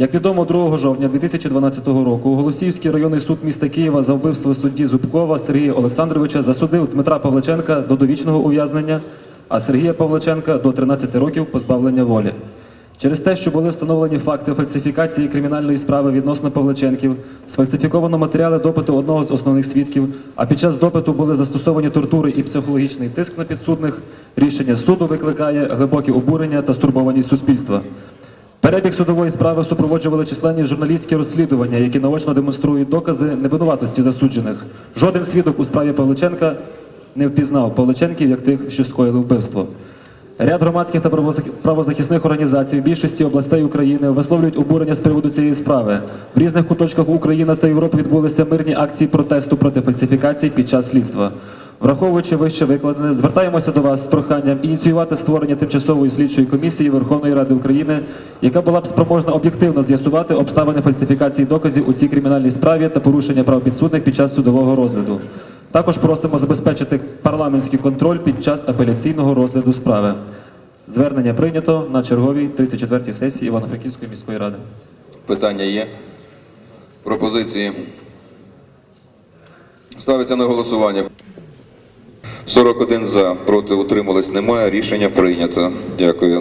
Як відомо, 2 жовтня 2012 року Голосіївський районний суд міста Києва за вбивство судді Зубкова Сергія Олександровича засудив Дмитра Павличенка до довічного ув'язнення, а Сергія Павличенка до 13 років позбавлення волі. Через те, що були встановлені факти фальсифікації кримінальної справи відносно Павличенків, сфальсифіковано матеріали допиту одного з основних свідків, а під час допиту були застосовані тортури і психологічний тиск на підсудних, рішення суду викликає глибоке обурення та стурбованість суспільства. Перебіг судової справи супроводжували численні журналістські розслідування, які наочно демонструють докази невинуватості засуджених. Жоден свідок у справі Павличенка не впізнав Павличенків як тих, що скоїли вбивство. Ряд громадських та правозах- правозахисних організацій в більшості областей України висловлюють обурення з приводу цієї справи. В різних куточках України та Європи відбулися мирні акції протесту проти фальсифікацій під час слідства. Враховуючи вище викладене, звертаємося до вас з проханням ініціювати створення тимчасової слідчої комісії Верховної Ради України, яка була б спроможна об'єктивно з'ясувати обставини фальсифікації доказів у цій кримінальній справі та порушення прав підсудних під час судового розгляду. Також просимо забезпечити парламентський контроль під час апеляційного розгляду справи. Звернення прийнято на черговій 34-й сесії Івано-Франківської міської ради. Питання є? Пропозиції? Ставиться на голосування. 41 за, проти утримались немає. Рішення прийнято. Дякую.